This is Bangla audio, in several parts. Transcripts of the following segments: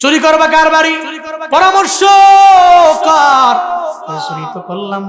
চুরি করবা কার বাড়ি? পরামর্শ কর তো করলাম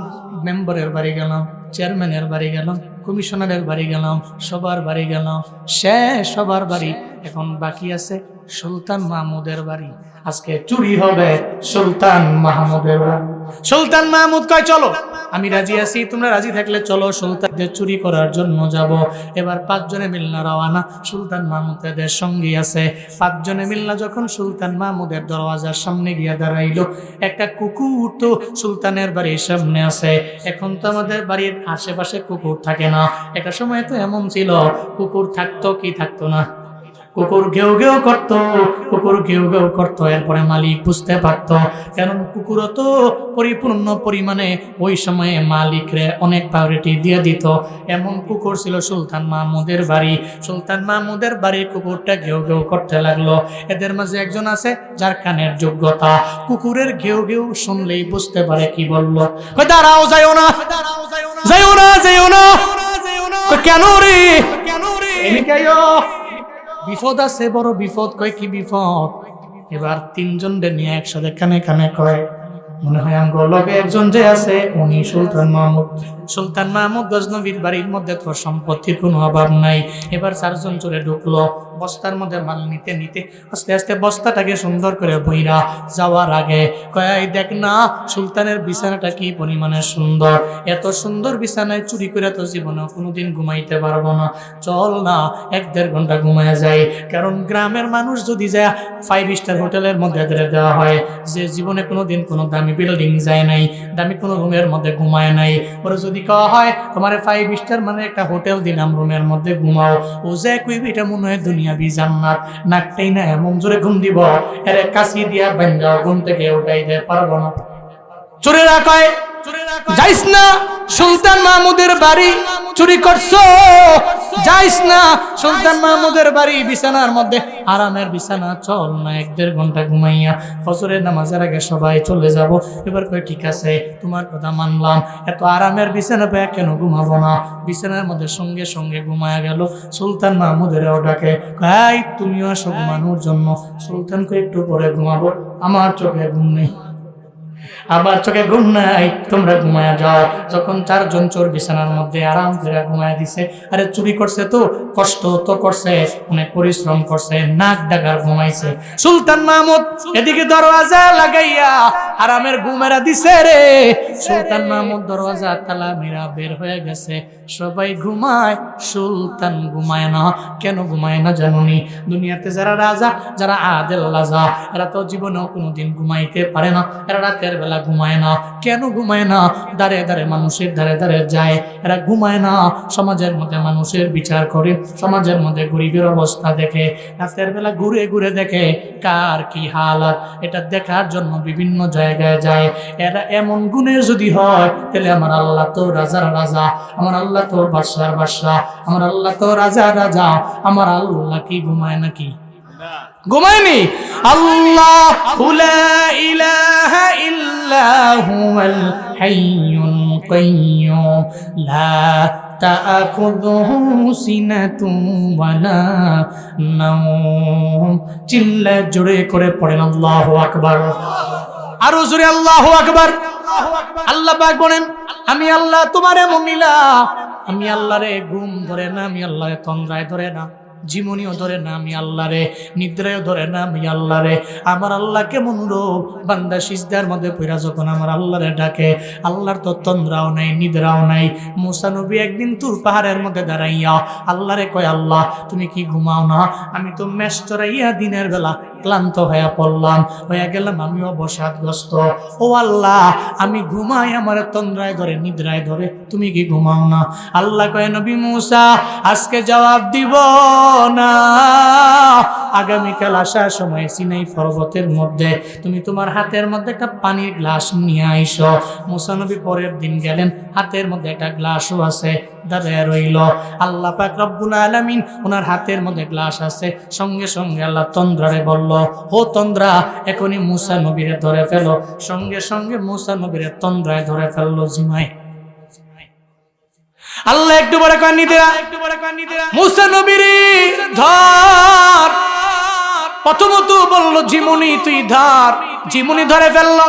মেম্বারের বাড়ি গেলাম চেয়ারম্যানের বাড়ি গেলাম কমিশনারের বাড়ি গেলাম সবার বাড়ি গেলাম শেষ সবার বাড়ি। এখন বাকি আছে সুলতান মাহমুদের বাড়ি। আজকে চুরি হবে সুলতান মাহমুদের বাড়ি। সুলতান মাহমুদ কয় চলো। আমি রাজি আছি তোমরা রাজি থাকলে চলো সুলতানদের চুরি করার জন্য যাব। এবার পাঁচজনে মিলনা রওয়ানা সুলতান মাহমুদের সঙ্গী আছে। পাঁচজনে মিলনা যখন সুলতান মাহমুদের দরওয়াজার সামনে গিয়া দাঁড়াইলো। একটা কুকুর তো সুলতানের বাড়ির সামনে আছে। এখন তো আমাদের বাড়ির আশেপাশে কুকুর থাকে না। একটা সময় তো এমন ছিল, কুকুর থাকতো কি থাকতো না। কুকুর ঘেউ ঘেউ করতো, কুকুর ঘেউ ঘেউ করতো, এরপরে মালিক বুঝতে পারতো। কারণ কুকুরও তো পরিপূর্ণ পরিমাণে ওই সময়ে মালিকরে অনেক প্রায়োরিটি দিয়ে দিত। এমন কুকুর ছিল সুলতান মাহমুদের বাড়ি। সুলতান মাহমুদের বাড়ির কুকুরটা ঘেউ ঘেউ করতে লাগল। এদের মাঝে একজন আছে যার কানের যোগ্যতা। কুকুরের ঘেউ ঘেউ শুনলেই বুঝতে পারে কি বলল। দাঁড়াও, যাইও না। যাইও না যাইও না। কেন রে? কেন রে। বিপদ আছে, বড় বিপদ, কয় কি বিপদ? এবার তিনজন নিয়ে একসাথে কানে কানে কয়, মনে হয় আঙ্গ লগে একজন যে আছে, উনি সুলতান মাহমুদ। সুলতান মাহমুদ গজনবীর বাড়ির মধ্যে তো সম্পত্তির কোনো অভাব নাই। এবার চারজন চলে ঢুকলো। বস্তার মধ্যে মাল নিতে নিতে আস্তে আস্তে বস্তাটাকে সুন্দর করে বইরা যাওয়ার আগে কয়, দেখ না, সুলতানের বিছানাটা কি পরিমাণে সুন্দর। এত সুন্দর বিছানায় চুরি করে তো জীবনে কোনোদিন ঘুমাইতে পারব না। চল না, এক দেড় ঘণ্টা ঘুমায় যায় কারণ গ্রামের মানুষ যদি যায় ফাইভ স্টার হোটেলের মধ্যে দেওয়া হয়। যে জীবনে কোনোদিন কোনো দামি বিল্ডিং যায় নাই, দামি কোনো রুমের মধ্যে ঘুমায় নাই। ওরা যদি কওয়া হয়, তোমার ফাইভ স্টার মানে একটা হোটেল দিলাম রুমের মধ্যে ঘুমাও। ও যে কইবি, এটা মনে হয় দুনিয়া বি জান্নাত। নাকটাই না এমন জোরে ঘুম দিব, এর কাশি দিয়া বাঞ্জাও ঘুম থেকে উঠাই দিয়ে পারব না। চোরেরা কয় যাইস না সুলতান মাহমুদের বাড়ি চুরি করছ। যাইস না সুলতান মাহমুদের বাড়ি বিছানার মধ্যে। আরামের বিছানা চল না এক দেড় ঘণ্টা ঘুমাইয়া ফজরের নামাজের আগে সবাই চলে যাব। এবার কই ঠিক আছে তোমার কথা মানলাম। এত আরামের বিছানা পেয়ে কেন ঘুমাবো না? বিছানার মধ্যে সঙ্গে সঙ্গে ঘুমায়া গেল সুলতান মাহমুদের ডাকে ভাই তুমিও আসো ঘুমানোর জন্য। সুলতানকে একটু পরে ঘুমাবো। আমার চোখে ঘুম নেই। আমার চোখে ঘুম নাই, তোমরা ঘুমায়া যাও। যখন চারজন চোর বিছানার মধ্যে আরাম করে ঘুমায়া দিছে, আরে চুরি করছে তো, কষ্ট তো করছে, অনেক পরিশ্রম করছে, নাক ডাকার ঘুমাইছে। সুলতান মাহমুদ, এদিকে দরওয়াজা লাগাইয়া আরামের ঘুমেরা দিছে রে। সুলতান মাহমুদ দরওয়াজা তালা মেরা বের হয়ে গেছে। সবাই ঘুমায়, সুলতান ঘুমায় না। কেন ঘুমায় না জানুনি? দুনিয়াতে যারা রাজা, যারা আদেল রাজা, এরা তো জীবনেও কোনোদিন ঘুমাইতে পারে না। এরা রাতের বেলা ঘুমায় না। কেন ঘুমায় না? দাঁড়ে দাঁড়ে মানুষের ধারে ধারে যায়। এরা ঘুমায় না। সমাজের মধ্যে মানুষের বিচার করে, সমাজের মধ্যে গরিবের অবস্থা দেখে, রাতের বেলা ঘুরে ঘুরে দেখে কার কি হালাত। এটা দেখার জন্য বিভিন্ন জায়গায় যায়। এরা এমন গুণে যদি হয়, তাহলে আমার আল্লাহ তো রাজার রাজা। আমার আল্লাহ তো বাদশার বাদশাহ। আমার আল্লাহ তো রাজা রাজা। আমার আল্লাহ কি ঘুমায় নাকি? ঘুমায়নি? আল্লাহ লা ইলাহা ইল্লা হুয়াল হাইয়ুল কাইয়্যুম লা তাআখুযুহু সিনাতুন ওয়ালা নাওম। চিল্লা জোরে করে পড়েন, আল্লাহু আকবার। আরও জোরে আল্লাহু আকবার। আল্লাহ পাক বলেন, আমি আল্লাহ তোমার এমন আমি আল্লাহ রে ঘুম ধরে না, আমি আল্লাহ রে তন্দ্রায় ধরে না, জীবনীও ধরে না, আমি আল্লাহ রে নিদ্রায়ও ধরে না, আমি আল্লাহ রে আমার আল্লাহ কেমন রোগ, বান্দা সিজদার মধ্যে পইরা যখন আমার আল্লাহ রে ডাকে, আল্লাহর তো তন্দ্রাও নাই, নিদ্রাও নাই। মুসা নবী একদিন তুর পাহাড়ের মধ্যে দাঁড়াইয়া আল্লাহ রে কয়, আল্লাহ, তুমি কি ঘুমাও না? আমি তো মেষ চড়াইয়া দিনের বেলা ক্লান্ত হয়ে পড়লাম। হয়ে গেলাম, আমিও বসাদগ্রস্ত ও আল্লাহ, আমি ঘুমাই আমার তন্দ্রায় ধরে, নিদ্রায় ধরে, তুমি কি ঘুমাও না? আল্লাহ কয়, নবী মুসা, আজকে জবাব দিব না। আগামীকাল আসার সময় সিনাই পর্বতের মধ্যে, তুমি তোমার হাতের মধ্যে একটা পানির গ্লাস নিয়ে আইসো। মুসা নবী পরের দিন গেলেন, হাতের মধ্যে একটা গ্লাসও আছে। রইল। আল্লাহ পাক রব্বুল আলামিন ওনার হাতের মধ্যে গ্লাস আছে, সঙ্গে সঙ্গে আল্লাহ তন্দ্রারে বলল, ও তন্দ্রা, এখনই মুসা নবীরে ধরে সঙ্গে সঙ্গে মুসা নবীরে তন্দ্রায় ধরে ফেলল আল্লাহ একটু বড় কান্নি দেয়া। মুসা নবীরে ধর। প্রথমত বলল, জিমুনি তুই ধার। জিমুনি ধরে ফেলল।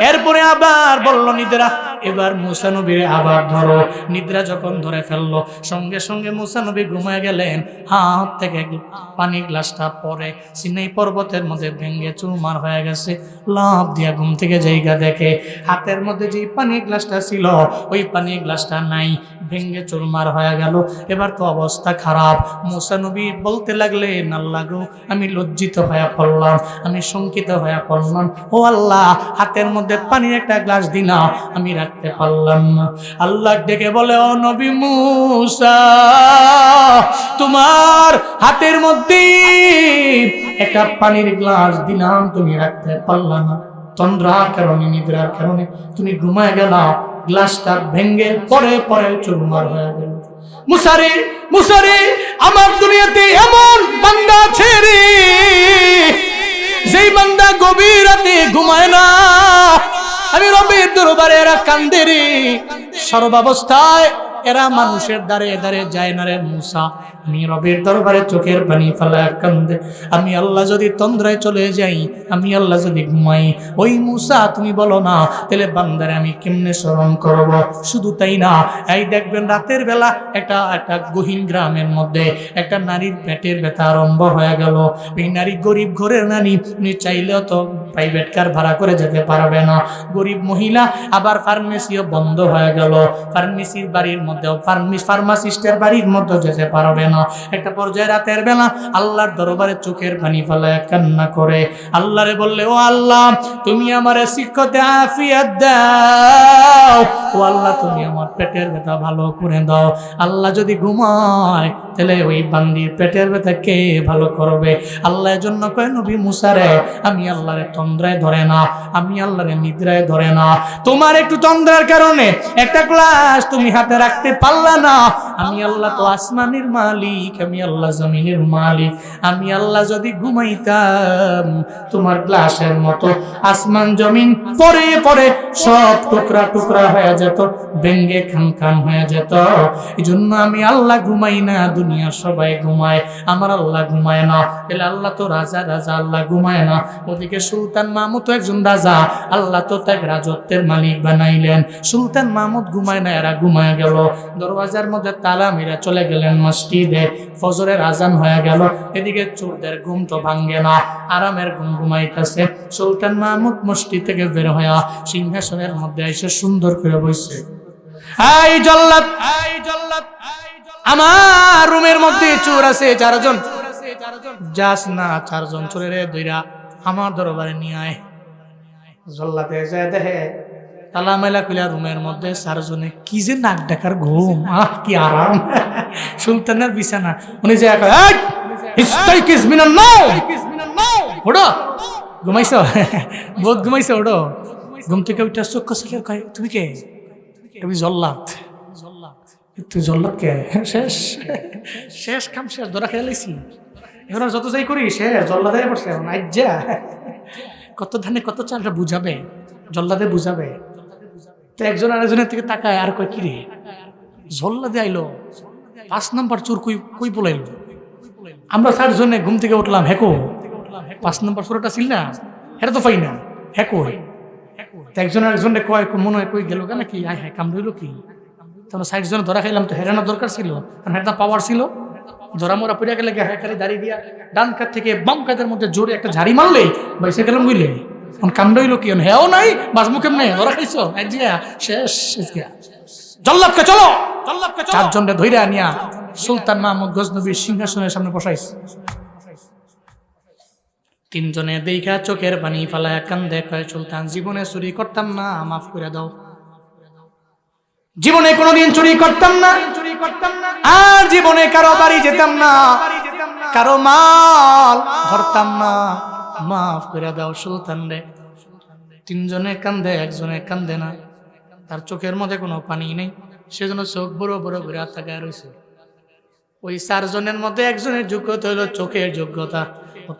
এরপরে আবার বলল নিদ্রা এবার মুসানবীর আবার ধরো, নিদ্রা যখন ধরে ফেলল, সঙ্গে সঙ্গে মুসানবী ঘুমায় গেলেন, হাত থেকে পানি গ্লাসটা পরে সিনাই পর্বতের মধ্যে ভেঙে চুরমার হয়ে গেছে লাভ দিয়া ঘুম থেকে জায়গা দেখে, হাতের মধ্যে যে পানি গ্লাসটা ছিল, ওই পানি গ্লাসটা নাই ভেঙে চুরমার হয়ে গেল। এবার তো অবস্থা খারাপ। মুসানবী বলতে লাগলেন, আল্লাহ আমি লজ্জিত হয়ে পড়লাম, আমি শঙ্কিত হয়ে পড়লাম। ও আল্লাহ, হাতের মধ্যে পানির একটা গ্লাস দিনা আমি রাখতে পারলাম না। আল্লাহ ডেকে বলে, ও নবী মুসা, তোমার হাতের মধ্যে একটা পানির গ্লাস দিলাম তুমি রাখতে পারলা না। তন্দ্রার কারণে, নিদ্রার কারণে তুমি ঘুমায় গেলা গ্লাসটা ভেঙ্গে পরে পরে চুরমার হয়ে গেল। মুসারে মুসারে, আমার দুনিয়াতে এমন বান্দা ছেড়ে যেই বান্দা গভীর রাতে ঘুমায় না। আমি রবের দরবারে এরা কান্দে রে। সর্বাবস্থায় এরা মানুষের দ্বারে দ্বারে যায় না রে মুসা। আমি রবের দরবারে চোখের পানি ফেলা কান্দে। আমি আল্লাহ যদি তন্দ্রায় চলে যাই, আমি আল্লাহ যদি ঘুমাই, ওই মুসা তুমি বলো না, তাহলে বান্দারে আমি কেমনে স্মরণ করব? শুধু তাই না, এই দেখবেন রাতের বেলা একটা একটা গহীন গ্রামের মধ্যে একটা নারীর পেটের ব্যথা আরম্ভ হয়ে গেল। ওই নারী গরিব ঘরের নারী উনি চাইলেও তো প্রাইভেট কার ভাড়া করে যেতে পারবে না। গরিব মহিলা আবার ফার্মেসিও বন্ধ হয়ে গেল। ফার্মেসির বাড়ির মধ্যেও ফার্মিস ফার্মাসিস্টের বাড়ির মধ্যে যেতে পারবে না। একটা পর্যায়ে রাতের বেলা আল্লাহর দরবারে চোখের পানি ফেলায় কান্না করে। আল্লাহরে বললে, ও আল্লাহ, তুমি আমারে শিক্ষতে আফিয়াত দাও। ও আল্লাহ, তুমি আমার পেটের ব্যথা ভালো করে দাও। আল্লাহ যদি ঘুমায়, তাহলে ওই বান্দির পেটের ব্যথা কে ভালো করবে? আল্লাহ জন্য কয়, নবী মুসারে, আমি আল্লাহরে তন্দ্রায় ধরে না, আমি আল্লাহরে নিদ্রায় ধরে না। তোমার একটু তন্দ্রার কারণে একটা ক্লাস তুমি হাতে রাখতে পারলা না। আমি আল্লাহ তো আসমানের মালিক, আমি আল্লাহ জমিনের মালিক। আমি আল্লাহ যদি ঘুমাইতাম, তোমার গ্লাসের মতো আসমান জমিন পরে পরে সব টুকরা টুকরা হয়ে যেত, ভেঙ্গে খান খান হয়ে যেত। এই জন্য আমি আল্লাহ ঘুমাই না, দুনিয়ার সবাই ঘুমায়। আমার আল্লাহ ঘুমায় না। তাহলে আল্লাহ তো রাজা রাজা আল্লাহ ঘুমায় না। ওদিকে সুলতান মাহমুদ একজন রাজা। আল্লাহ তো তাকে রাজত্বের মালিক বানাইলেন। সুলতান মাহমুদ ঘুমায় না, এরা ঘুমায় গেল। দরওয়াজার মধ্যে তালা মেরা চলে গেলেন মসজিদে। ফজরের আজান হয়ে গেল। এদিকে চোরদের ঘুম তো ভাঙ্গে না, আরামের ঘুম ঘুমাইতেছে। সুলতান মাহমুদ মসজিদ থেকে বের হয়ে সিংহাসনের মধ্যে এসে সুন্দর করে বসছে এই জল্লাদ এই জল্লাদ আমার রুমের মধ্যে চোর আছে চারজন। যাস না চারজন চোরের দুইরা আমার দরবারে নিয়ে আয়। জল্লাতে যায় দেখে তালা মেলা খুলা রুমের মধ্যে চারজনে কি যে নাক ডাকার ঘুম। আহ, কি আরাম। সুলতানের বিছানা। উনি যে! ঘুমাইছ? বহুত ঘুমাইছ ওঠো ঘুম থেকে উঠে চোখ কষে কয় তুমি কে? তুমি জল্লাদ। তুই জল্লাদ কে? শেষ। শেষ কাম শেষ, ধরা খেয়ে লাইছি। এখন যত যাই করি শেষ জল্লাদে পড়ছে, এখন আজ্জা। কত ধানে কত চালটা বুঝাবে? জল্লাদে বুঝাবে। তো একজন আরেকজনের থেকে তাকায়, আর কয়, কিরে? জল্লাদে আইলো। পাঁচ নাম্বার চোর কই কই পলাইলো? আমরা চারজনে ঘুম থেকে উঠলাম হেকো পাঁচ নম্বর চোরটা ছিল না? এটা তো পাই না। তো একজন আরেকজনে কয় মনে হয় কই গেল নাকি? আয় হ্যাঁ কাম রইল কি? তখন সাইড জন ধরা খাইলাম, তো হেরানোর দরকার ছিল। কারণ হেটা পাওয়ার ছিল। ধরা মরা পড়ে গেলে হ্যাঁ দাঁড়িয়ে দিয়া ডান কাত থেকে বাম কাতের মধ্যে জোরে একটা ঝাড়ি মারলে বাইসে গেলাম বুঝলে? রইল কি নাই শেষ শেষ গিয়া জল্লাদকে চলো সুলতান মাহমুদ গজনবীর সিংহাসনের সামনে বসাইছে তিনজনে দেখা চোখের পানি ফালায় কান্দে, কয়, সুলতান, জীবনে চুরি করতাম না, মাফ করে দাও। জীবনে কোনোদিন চুরি করতাম না, আর জীবনে কারও বাড়ি যেতাম না, কারও মাল ধরতাম না। মাফ করে দাও সুলতান রে। তিনজনে কান্দে, একজনে কান্দে না। তার চোখের মধ্যে কোনো পানি নেই। সেজন্য চোখ বড় বড় করে তাকায় রয়েছে ওই চারজনের মধ্যে একজনের যোগ্যতা হলো চোখের যোগ্যতা।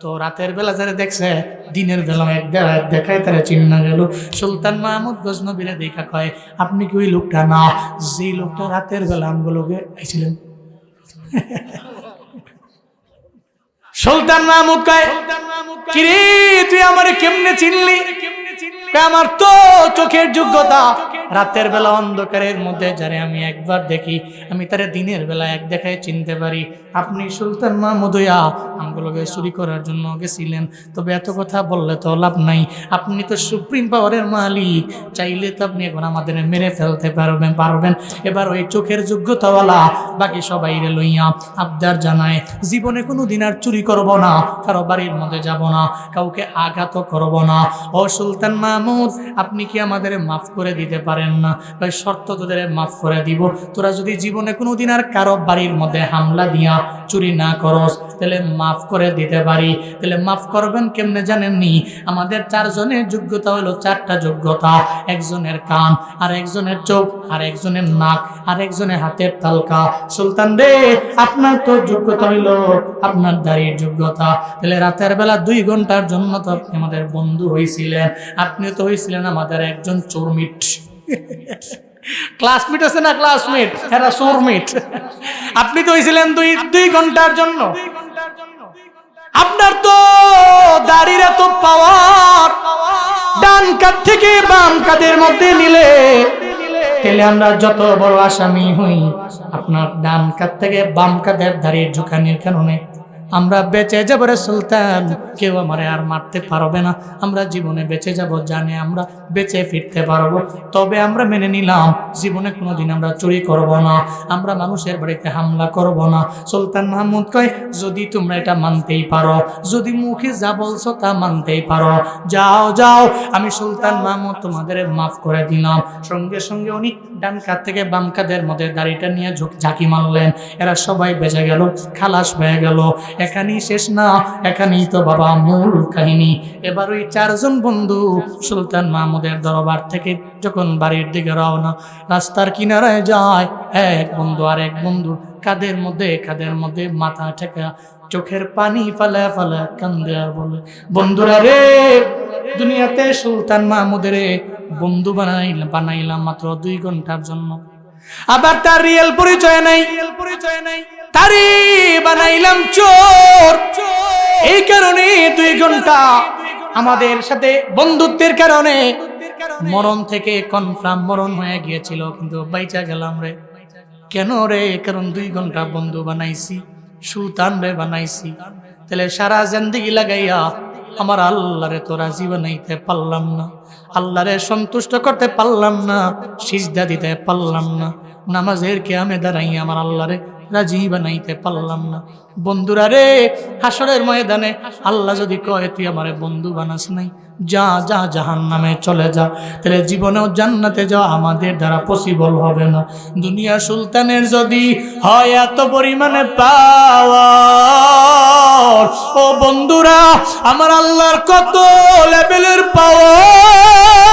তো রাতের বেলা যারা দেখছে, দিনের বেলা এক দেখায় তারা চিন্না গেল। সুলতান মাহমুদ গজনবীরে দেখা কয়, আপনি কি ওই লোকটা? না যে লোকটা রাতের বেলা আমগুলোকে আইছিলেন সুলতান মাহমুদ কয় কিরে তুই আমারে কেমনে চিনলি? আমার তো চোখের যোগ্যতা। রাতের বেলা অন্ধকারের মধ্যে যারে আমি একবার দেখি, আমি তারে দিনের বেলা এক দেখায় চিনতে পারি। আপনি সুলতান মাহমুদয়া আমগুলোকে চুরি করার জন্য গেছিলেন, তবে এত কথা বললে তো লাভ নাই। আপনি তো সুপ্রিম পাওয়ারের মালিক, চাইলে তো আপনি এখন আমাদের মেরে ফেলতে পারবেন পারবেন। এবার ওই চোখের যোগ্যতাওয়ালা, বাকি সবাই রে লইয়া আবদার জানায়, জীবনে কোনো দিন আর চুরি করব না, কারও বাড়ির মধ্যে যাব না, কাউকে আঘাত করব না। ও সুলতান মাহমুদ আপনি কি আমাদের মাফ করে দিতে পারেন না? ভাই, শর্ত তোদের মাফ করে দিব। তোরা যদি জীবনে কোনো দিন আর কারও বাড়ির মধ্যে হামলা দিয়া চুরি না করস, তাহলে মাফ করে দিতে পারি। তাহলে মাফ করবেন কেমনে জানেননি? আমাদের চারজনের যোগ্যতা হলো চারটা যোগ্যতা। একজনের কান আর একজনের চোখ আর একজনের নাক আর একজনের হাতের তালকা। সুলতান রে, আপনার তো যোগ্যতা হইল আপনার দাড়ির যোগ্যতা। তাহলে রাতের বেলা দুই ঘণ্টার জন্য তো আপনি আমাদের বন্ধু হয়েছিলেন আপনি তো হয়েছিলেন আমাদের একজন চোরমিট। ক্লাসমেট আছে না ক্লাসমেট এরা চোরমিট। আপনি তো হয়েছিলেন দুই দুই ঘণ্টার জন্য। আপনার তো দাড়ির এত পাওয়ার ডান কাত থেকে বাম কাদের মধ্যে নিলে তাহলে আমরা যত বড় আসামি হই। আপনার ডান কাত থেকে বাম কাদের দাড়ির ঝুঁকানির কারণে আমরা বেঁচে যাব রে সুলতান। কেউ আমারে আর মারতে পারবে না। আমরা জীবনে বেঁচে যাব, জানে আমরা বেঁচে ফিরতে পারব। তবে আমরা মেনে নিলাম, জীবনে কোনোদিন আমরা চুরি করব না। আমরা মানুষের বাড়িতে হামলা করব না। সুলতান মাহমুদ কয়, যদি তোমরা এটা মানতেই পারো, যদি মুখে যা বলছো তা মানতেই পারো। যাও যাও, আমি সুলতান মাহমুদ তোমাদের মাফ করে দিলাম। সঙ্গে সঙ্গে উনি ডান কাত থেকে বাম কাদের মধ্যে দাড়িটা নিয়ে ঝাঁকি মারলেন। এরা সবাই বেঁচে গেল, খালাস হয়ে গেল। এখানেই শেষ না, এখানেই তো বাবা মূল কাহিনী। এবার ওই চারজন বন্ধু সুলতান মাহমুদের দরবার থেকে যখন বাড়ির দিকে রওনা, রাস্তার কিনারায় যায় এক বন্ধু আর এক বন্ধু, কাদের মধ্যে কাদের মধ্যে মাথা ঠেকা, চোখের পানি ফালা ফালা কান্দে বলে, বন্ধুরা রে, দুনিয়াতে সুলতান মাহমুদের বন্ধু বানাইলাম বানাইলাম মাত্র দুই ঘণ্টার জন্য। আবার তার রিয়েল পরিচয় নাই রিয়েল পরিচয় নাই। তারি বানাইলাম চোর। এই কারণে দুই ঘণ্টা আমাদের সাথে বন্ধুত্বের কারণে মরণ থেকে কনফার্ম মরণ হয়ে গিয়েছিল। কিন্তু বাইচা গেলাম রে। কেন রে? কারণ দুই ঘণ্টা বন্ধু বানাইছি সুতান রে বানাইছি। তাহলে সারা জিন্দিগি লাগাইয়া আমার আল্লাহরে তো রাজি বানাইতে পারলাম না। আল্লাহরে সন্তুষ্ট করতে পারলাম না, সিজদা দিতে পারলাম না। নামাজের কে আমি দাঁড়াই আমার আল্লাহরে রাজি বানাইতে পারলাম না। বন্ধুরা রে হাসরের ময়দানে আল্লাহ যদি কয়, তুই আমারে বন্ধু বানাস নাই, যা যা জাহান নামে চলে যা। তাহলে জীবনেও জান্নাতে যাওয়া আমাদের দ্বারা পসিবল হবে না। দুনিয়া সুলতানের যদি হয় এত পরিমাণে পাওয়া ও বন্ধুরা, আমার আল্লাহর কত লেভেলের পাওয়ার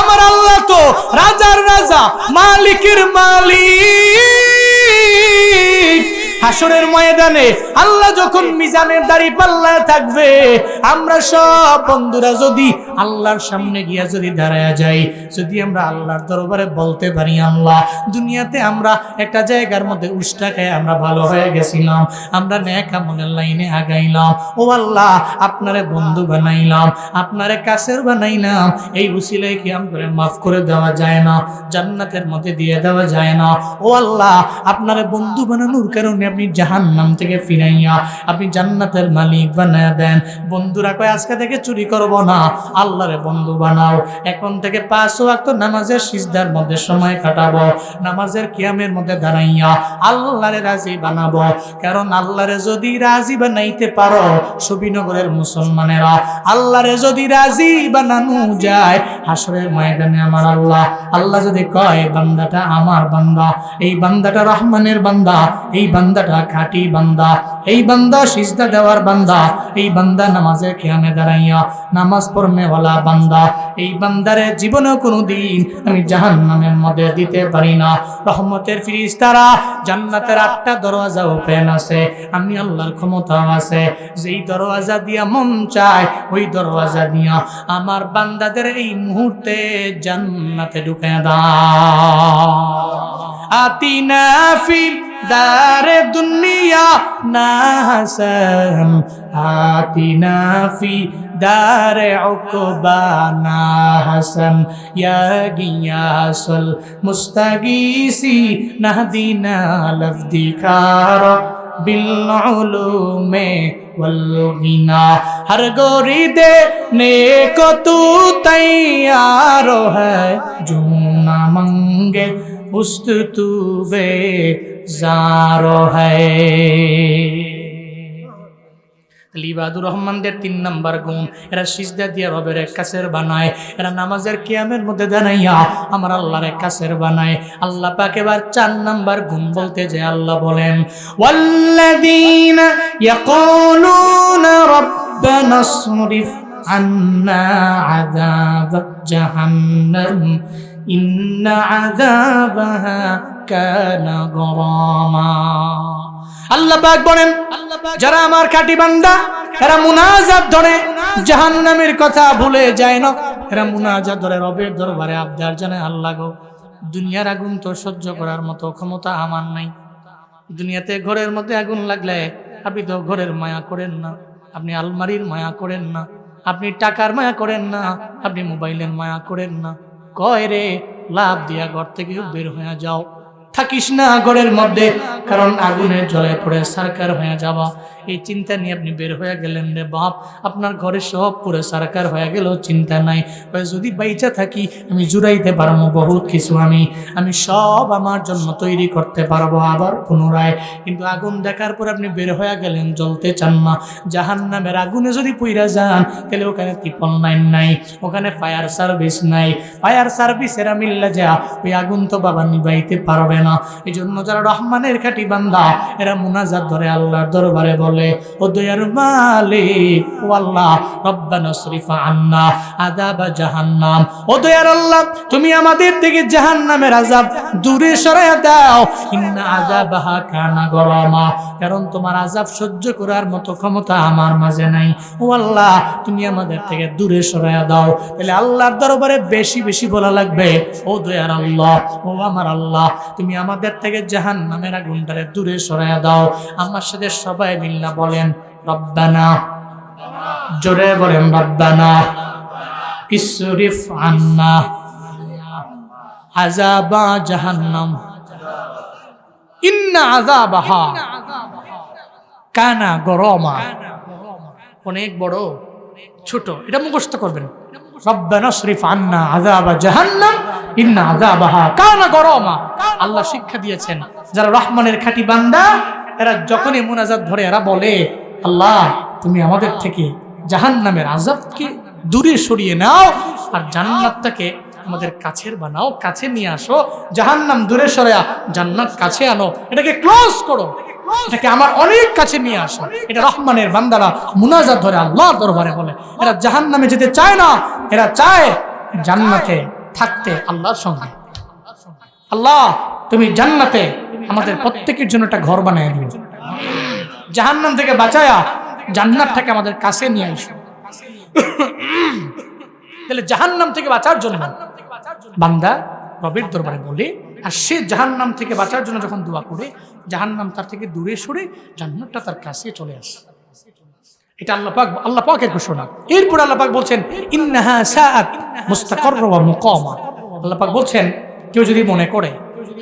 আমার আল্লাহ তো রাজার রাজা, মালিকের মালিক। feet হাসরের ময়দানে আল্লাহ যখন মিজানের দাড়ি পাল্লায় থাকবে, আমরা সব বন্ধুরা যদি আল্লাহর সামনে গিয়া যদি দাঁড়ায় যাই, যদি আমরা আল্লাহর দরবারে বলতে পারি, আল্লাহ, দুনিয়াতে আমরা একটা জায়গার মধ্যে উষ্টা খাই আমরা ভালো হয়ে গেছিলাম, আমরা ন্যাক আমলের লাইনে আগাইলাম, ও আল্লাহ, আপনারে বন্ধু বানাইলাম, আপনারে কাছের বানাইলাম, এই উসিলে কি আমরা মাফ করে দেওয়া যায় না, জান্নাতের মধ্যে দিয়ে দেওয়া যায় না, ও আল্লাহ, আপনারে বন্ধু বানানোর কারণে আপনি জাহান্নাম থেকে ফিরাইয়া আপনি জান্নাতের মালিক বানায় দেন। বন্ধুরা কয়, আজকে থেকে চুরি করব না? আল্লাহরে বন্ধু বানাও। এখন থেকে পাঁচ ওয়াক্ত নামাজের সিজদার মধ্যে সময় কাটাবো, নামাজের কিয়ামের মধ্যে দাঁড়াইয়া আল্লাহরে রাজি বানাবো। কারণ আল্লাহরে যদি রাজি বানাইতে পারো, সবিনগরের মুসলমানেরা, আল্লাহরে যদি রাজি বানানো যায় হাসরের ময়দানে আমার আল্লাহ। আল্লাহ যদি কয়, বান্দাটা আমার বান্দা, এই বান্দাটা রহমানের বান্দা, এই বান্দাটা, খাঁটি বান্দা। এই বান্দা সিজদা দেওয়ার বান্দা। এই বান্দা নামাজের খেয়ামে দাঁড়াইয়া নামাজ পড়নেওয়ালা বান্দা। এই বান্দারে জীবনে কোনো দিন আমি জাহান নামের মধ্যে দিতে পারি না। রহমতের ফিরিস্তারা, জান্নাতের আটটা দরওয়াজা ওপেন আছে। আমি আল্লাহর ক্ষমতা আছে। যেই দরওয়াজা দিয়া মন চায়, ওই দরওয়াজা দিয়া আমার বান্দাদের এই মুহূর্তে জান্নাতে ঢুকে দা আতিনা दार दुनिया ना हसन आती नाफी दार उकबा ना हसन या गियासल मुस्तगीसी नहदीना लफ्दिकार में वल्गिना हर गोरी दे ने को तू तैयार है जूना मंगे उस तू वे জারো লিবাদুর রহমানদের তিন নাম্বার গুণ, এরা সিজদা দিয়ে রবের কাছের বানায়, এরা নামাজের কিয়ামের মধ্যে দাঁড়াইয়া আমার আল্লাহর কাছের বানায়। আল্লাহ পাকে এবার চার নাম্বার গুণ বলতে যে আল্লাহ বলেন, ওয়াল্লাযীনা ইয়াকুলুনা রাব্বানা আসরিফ আন্না আযাব জাহান্নাম। إن عذابها كان غراما আল্লাহ পাক বলেন যারা আমার কাটি বান্দা এরা মুনাজাত ধরে জাহান্নামের কথা ভুলে যায় না এরা মুনাজাত ধরে রবের দরবারে আবদার জানে আল্লাহ গো দুনিয়ার আগুন তো সহ্য করার মতো ক্ষমতা আমার নাই দুনিয়াতে ঘরের মধ্যে আগুন লাগলে আপনি তো ঘরের মায়া করেন না আপনি আলমারির মায়া করেন না আপনি টাকার মায়া করেন না আপনি মোবাইলের মায়া করেন না কয় রে? লাভ দিয়া ঘর থেকে বের হয়ে যাও। থাকিস না ঘরের মধ্যে, কারণ আগুনের জলে পড়ে সারকার হয়ে যাওয়া এই চিন্তা নিয়ে আপনি বের হয়ে গেলেন রে বাপ। আপনার ঘরে সব পুরো সারকার হয়ে গেল, চিন্তা নাই। যদি বাইচা থাকি, আমি জুড়াইতে পারব বহুত কিছু আমি। আমি সব আমার জন্য তৈরি করতে পারব আবার পুনরায়। কিন্তু আগুন দেখার পর আপনি বের হয়ে গেলেন, জ্বলতে চান না। জাহান নামের আগুনে যদি পইরা যান, তাহলে ওখানে ত্রিপল লাইন নাই, ওখানে ফায়ার সার্ভিস নাই। ফায়ার সার্ভিসেরা মিললে যা, ওই আগুন তো বাবা নিবাইতে পারবে না এই জন্য যারা রহমানের খাটি বান্দা, এরা মুনাজাত ধরে আল্লাহর দরবারে বলে, ও দয়ার মালিক, ও আল্লাহ, রব্বানা শরীফা আন্না আদাব জাহান্নাম। ও দয়ার আল্লাহ, তুমি আমাদের থেকে জাহান্নামের আযাব দূরে সরাইয়া দাও। ইন্না আযাবাহা কানা গরামা। কারণ তোমার আযাব সহ্য করার মতো ক্ষমতা আমার মাঝে নাই। ও আল্লাহ, তুমি আমাদের থেকে দূরে সরাইয়া দাও। তাহলে আল্লাহর দরবারে বেশি বেশি বলা লাগবে, ও দয়ার আল্লাহ, ও আমার আল্লাহ, তুমি আমাদের থেকে জাহান নামের আগুনটারে দূরে সরাইয়া দাও। আমার সাথে সবাই মিল্লা বলেন, রব্বানা। জোরে বলেন, রব্বানা। ইসরিফ আন্না। আযাবা জাহান্নাম। ইন্না আযাবাহা। কানা গরমা। অনেক বড়, ছোট, এটা মুখস্থ করবেন। আল্লাহ শিক্ষা দিয়েছেন, যারা রহমানের খাঁটি বান্দা, এরা যখনই মুনাজাত ধরে, এরা বলে, আল্লাহ, তুমি আমাদের থেকে জাহান্নামের আযাবকে দূরে সরিয়ে নাও আর জান্নাতটাকে আমাদের কাছের বানাও, কাছে নিয়ে আসো। জাহান্নাম দূরে সরেয়া জান্নাত কাছে আনো, এটাকে ক্লোজ করো। এটাকে আমার অনেক কাছে নিয়ে আসো। এটা রহমানের বান্দারা মুনাজাত ধরে আল্লাহর দরবারে বলে। এরা জাহান্নামে যেতে চায় না, এরা চায় জান্নাতে থাকতে আল্লাহর সঙ্গে। আল্লাহ, তুমি জান্নাতে আমাদের প্রত্যেকের জন্য একটা ঘর বানায় দিও। জাহান্নাম থেকে বাঁচায়া জান্নাতটাকে আমাদের কাছে নিয়ে আসো। তাহলে জাহান্নাম থেকে বাঁচার জন্য বান্দা রবের দরবারে বলে আর সে জাহান্নাম থেকে বাঁচার জন্য যখন দোয়া করে, জাহান্নাম তার থেকে দূরে সরে জান্নাতটা তার কাছে চলে আসে। এটা আল্লাহ পাক, আল্লাহ পাকের ঘোষণা। এরপর আল্লাহ পাক বলছেন, ইন্নাহা সাআত মুস্তাকর ওয়া মুকামা। আল্লাহ পাক বলছেন, কেউ যদি মনে করে,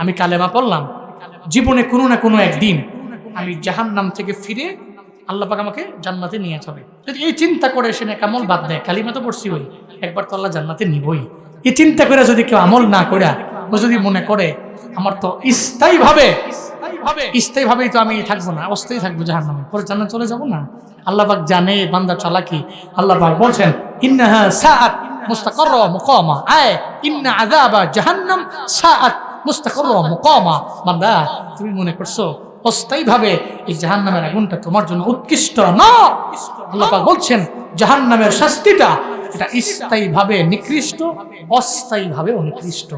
আমি কালেমা পড়লাম, জীবনে কোনো না কোনো একদিন আমি জাহান্নাম থেকে ফিরে আল্লাহ পাক আমাকে জান্নাতে নিয়ে যাবে। যদি এই চিন্তা করে সে না কামল বাদ দেয়, কালিমা তো পড়ছি ওই, একবার তো আল্লাহ জান্নাতে নিবই। এই চিন্তা করে যদি কেউ আমল না করে ও যদি মনে করে আমার তো স্থায়ী ভাবে স্থায়ী ভাবেই তো আমি থাকব না অস্থায়ী থাকব জাহান নামে পরে জান্নাত চলে যাব না? আল্লাহ পাক জানে বান্দা চালাকি। আল্লাহ পাক বলছেন ইন্নাহা সাআত মুস্তাকর মুকামা। আয় ইন্না আযাবা জাহান্নাম সাআত মুস্তাকর মুকামা। বান্দা তুমি মনে করছ অস্থায়ীভাবে এই জাহান্নামের আগুনটা তোমার জন্য উৎকৃষ্ট না? আল্লাহ বলছেন জাহান্নামের শাস্তিটা এটা স্থায়ীভাবে নিকৃষ্ট অস্থায়ীভাবে অনিকৃষ্ট।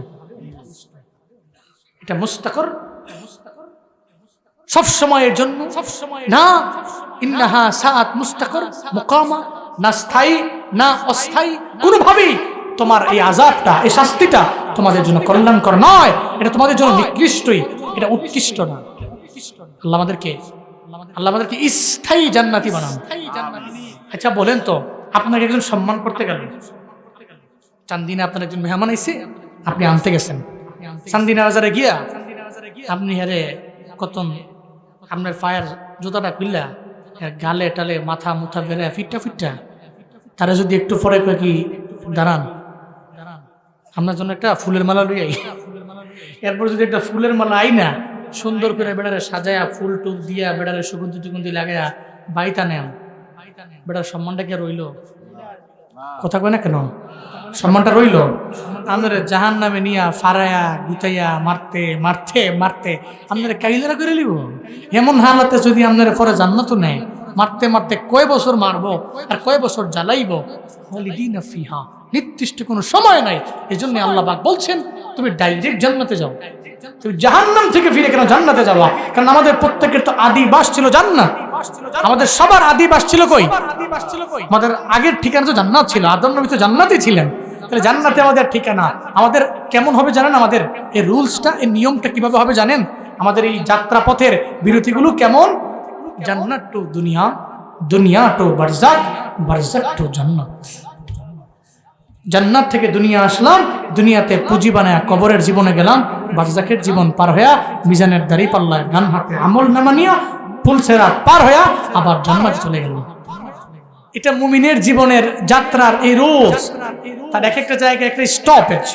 এটা মুস্তাকর। সব সময়ের জন্য। সব সময় না, ইন্নাহা সাআত মুস্তাকর, মুকামা, না স্থায়ী, না অস্থায়ী। কোনোভাবেই তোমার এই আজাবটা এই শাস্তিটা তোমাদের জন্য কল্যাণকর নয়। এটা তোমাদের জন্য নিকৃষ্টই। এটা উৎকৃষ্ট না। আল্লাহ আমাদেরকে আল্লাহ আমাদেরকে স্থায়ী জান্নাতি বানান। আচ্ছা বলেন তো, আপনাকে একজন সম্মান করতে গেলেন চান্দিনা আপনার একজন মেহমান এসে আপনি আনতে গেছেন। চান্দিনা বাজারে গিয়া আপনি হারে কতন আপনার ফায়ার জুতাটা খুললা গালে টালে মাথা মুথা বেড়ে ফিটটা ফিটটা তারা যদি একটু পরে কি দাঁড়ান। আপনার জন্য একটা ফুলের মালা লই আই। এরপর যদি একটা ফুলের মালা আই না সুন্দর করে বেড়ারে সাজায়া ফুল টুল দিয়া বেড়ারে সুগন্ধি টুগন্ধি লাগায়া বাইতা নেন। বেড়ার সম্মানটা কি রইল কথা কয় না কেন? সম্মানটা রইল। আপনারা জাহান নামে নিয়া ফারায়া, গুতাইয়া, মারতে মারতে মারতে আপনারা কাইলারা করে লিব এমন হালাতে যদি আপনারা পরে জান্নাত নেয়, মারতে মারতে কয় বছর মারবো আর কয় বছর জ্বালাইব? ফিহা। নির্দিষ্ট কোনো সময় নাই। এই জন্য আল্লাহ পাক বলছেন, তুমি ডাইরেক্ট জান্নাতে যাও। তুমি জাহান্নাম থেকে ফিরে কেন জান্নাতে যাওয়া কারণ আমাদের প্রত্যেকের তো আদি বাস ছিল জান্নাত। আমাদের সবার আদি বাস ছিল কই? আমাদের আগের ঠিকানা তো জান্নাত ছিল, আদম নবী তো জান্নাতই ছিলেন। তাহলে জান্নাতে আমাদের ঠিকানা, আমাদের কেমন হবে জানেন? আমাদের এই রুলসটা, এই নিয়মটা কীভাবে হবে জানেন? আমাদের এই যাত্রা পথের বিরতিগুলো কেমন? জান্নাত টু দুনিয়া দুনিয়া টু বারজাক বারজাক টু জান্নাত। জান্নাত থেকে দুনিয়া আসলাম, দুনিয়াতে পুঁজি বানায় কবরের জীবনে গেলাম, বারজাকের জীবন পার হইয়া মিজানের দাড়ি পাল্লায় গান হাতে আমল নামা নিয়া ফুলসেরা পার হইয়া আবার জান্নাত চলে গেলাম। এটা মুমিনের জীবনের যাত্রার এই রোজ, তার এক একটা জায়গায় একটা স্টপেজ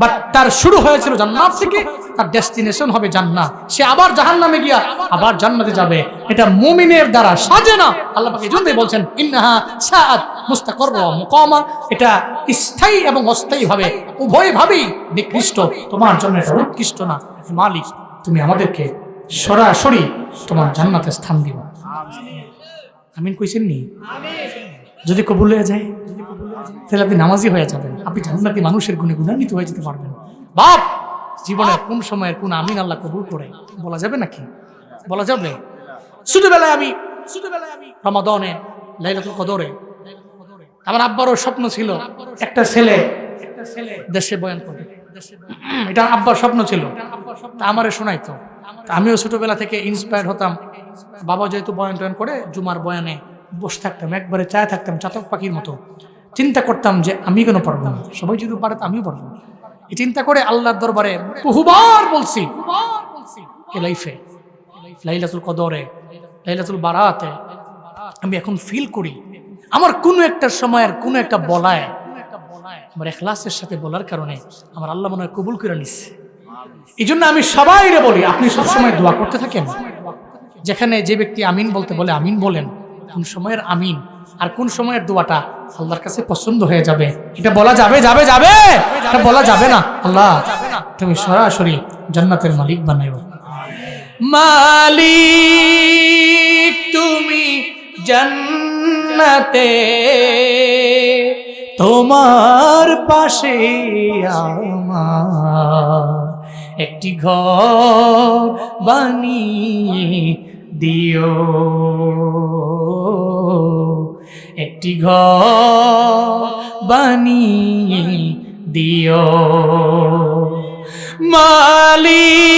বাট তার শুরু হয়েছিল জান্নাত থেকে, তার ডেস্টিনেশন হবে জান্নাত। সে আবার জাহান নামে গিয়া আবার জান্নাতে যাবে। এটা মুমিনের দ্বারা সাজে না। আল্লাহ পাক জন্যই বলছেন, ইন্নাহা সাআত মুস্তাকর মুকামা। এটা স্থায়ী এবং অস্থায়ী ভাবে, উভয় নিকৃষ্ট। তোমার জন্য এটা উৎকৃষ্ট না। মালিক, তুমি আমাদেরকে সরাসরি তোমার জান্নাতে স্থান দিও। আমিন কইছেন নি যদি কবুল হয়ে যায়, তাহলে আপনি নামাজি হয়ে যাবেন। আপনি জান্নাতি মানুষের গুণে গুণান্বিত হয়ে যেতে পারবেন। বাপ, জীবনের কোন সময়ের কোন আমিন আল্লাহ কবুল করে? বলা যাবে নাকি? বলা যাবে। ছোটবেলায় আমি আমি রমাদনে, লাইলাতুল কদরে, আমার আব্বারও স্বপ্ন ছিল একটা ছেলে দেশে বয়ান করবে এটা আব্বার স্বপ্ন ছিল। আমারে শোনাইতো। আমিও ছোটবেলা থেকে ইন্সপায়ার হতাম। বাবা যেহেতু বয়ান টয়ন করে, জুমার বয়ানে বসে থাকতাম, একবারে চায় থাকতাম, চাতক পাখির মতো। চিন্তা করতাম যে আমি কেন পারব না? সবাই যদি পারে আমিও পারব এই চিন্তা করে আল্লাহর দরবারে বহুবার বলছি, এ লাইফে লাইলাতুল কদরে, লাইলাতুল বারাতে, আমি এখন ফিল করি, আমার কোনো একটা সময়ের, কোনো একটা বলায়, আমার এখলাসের সাথে বলার কারণে আমার আল্লাহ মনে হয় কবুল করে নিচ্ছে এই জন্য আমি সবাইরে বলি, আপনি সবসময় দোয়া করতে থাকেন। যেখানে যে ব্যক্তি আমিন বলতে বলে, আমিন বলেন, কোন সময়ের আমিন আর কোন সময়ের দোয়াটা আল্লাহর কাছে পছন্দ হয়ে যাবে। এটা বলা যাবে যাবে যাবে! এটা বলা যাবে না। আল্লাহ, তুমি সরাসরি জান্নাতের মালিক বানাইও। মালিক তুমি জান্নাতে, তোমার পাশে আমার। একটি ঘর বানিয়ে দিও। একটি ঘর বানিয়ে দিও। মালিক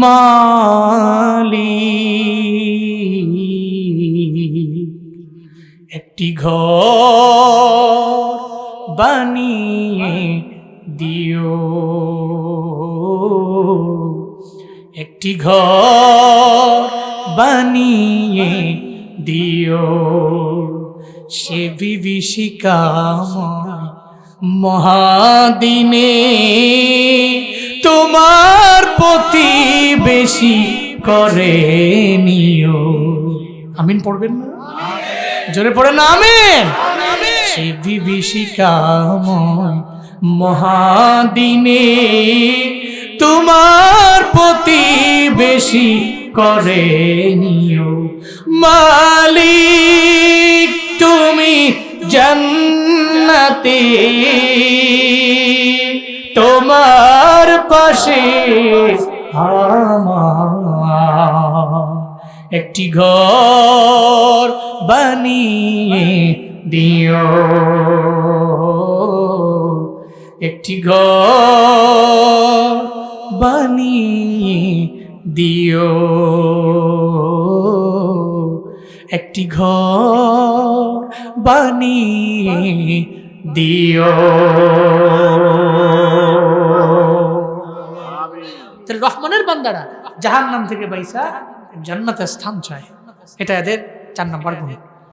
মালিক একটি ঘর বানিয়ে দিও। একটি ঘর বানিয়ে দিও। সে বিভীষিকাময় মহাদিনে তোমার প্রতি বেশি করে নিও। আমিন পড়বেন না? জোরে পড়ে না, আমিন? সে মহাদিনে, তোমার প্রতি বেশি করে নিও। মালিক, তুমি জান্নাতে, তোমার পাশে একটি ঘর বানিয়ে দিও। একটি ঘর বানিয়ে দিও। একটি ঘর বানিয়ে দিও। তাহলে রহমানের বান্দারা জাহান নাম থেকে বাইসা জান্নাতের স্থান চায়। এটা এদের চার নাম্বার গুণ।